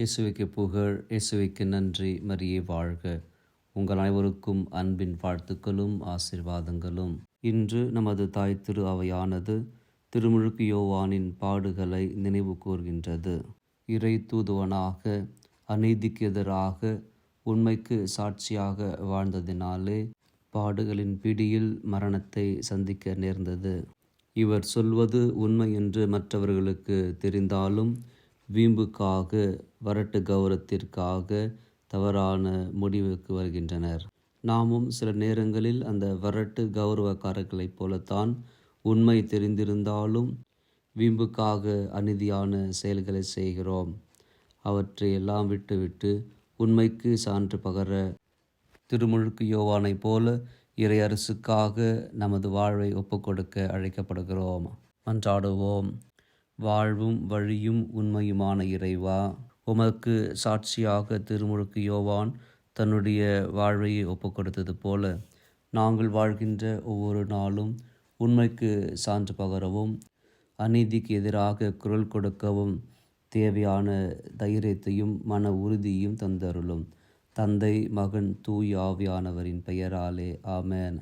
இயேசுவைக்கு புகழ் இயேசுவைக்கு நன்றி. மரியே வாழ்க. உங்கள் அனைவருக்கும் அன்பின் வாழ்த்துக்களும் ஆசிர்வாதங்களும். இன்று நமது தாய் திரு அவையானது திருமுழுக்கு யோவானின் பாடுகளை நினைவு கூர்கின்றது. இறை தூதுவனாக அநீதிக்கு எதிராக உண்மைக்கு சாட்சியாக வாழ்ந்ததினாலே பாடுகளின் பிடியில் மரணத்தை சந்திக்க நேர்ந்தது. இவர் சொல்வது உண்மை என்று மற்றவர்களுக்கு தெரிந்தாலும் வீம்புக்காக வரட்டு கௌரவத்திற்காக தவறான முடிவுக்கு வருகின்றனர். நாமும் சில நேரங்களில் அந்த வரட்டு கௌரவக்காரர்களைப் போலத்தான் உண்மை தெரிந்திருந்தாலும் வீம்புக்காக அநீதியான செயல்களை செய்கிறோம். அவற்றை எல்லாம் விட்டுவிட்டு உண்மைக்கு சான்று பகர திருமுழுக்கு யோவானைப் போல இறையரசுக்காக நமது வாழ்வை ஒப்புக்கொடுக்க அழைக்கப்படுகிறோம். மன்றாடுவோம். வாழ்வும் வழியும் உண்மையுமான இறைவா. உமக்கு சாட்சியாக திருமுழுக்கு யோவான் தன்னுடைய வாழ்வையை ஒப்புக்கொடுத்தது போல நாங்கள் வாழ்கின்ற ஒவ்வொரு நாளும் உண்மைக்கு சான்று பகரவும் அநீதிக்கு எதிராக குரல் கொடுக்கவும் தேவையான தைரியத்தையும் மன உறுதியும் தந்தருளும். தந்தை மகன் தூய் ஆவியானவரின் பெயராலே ஆமேன்.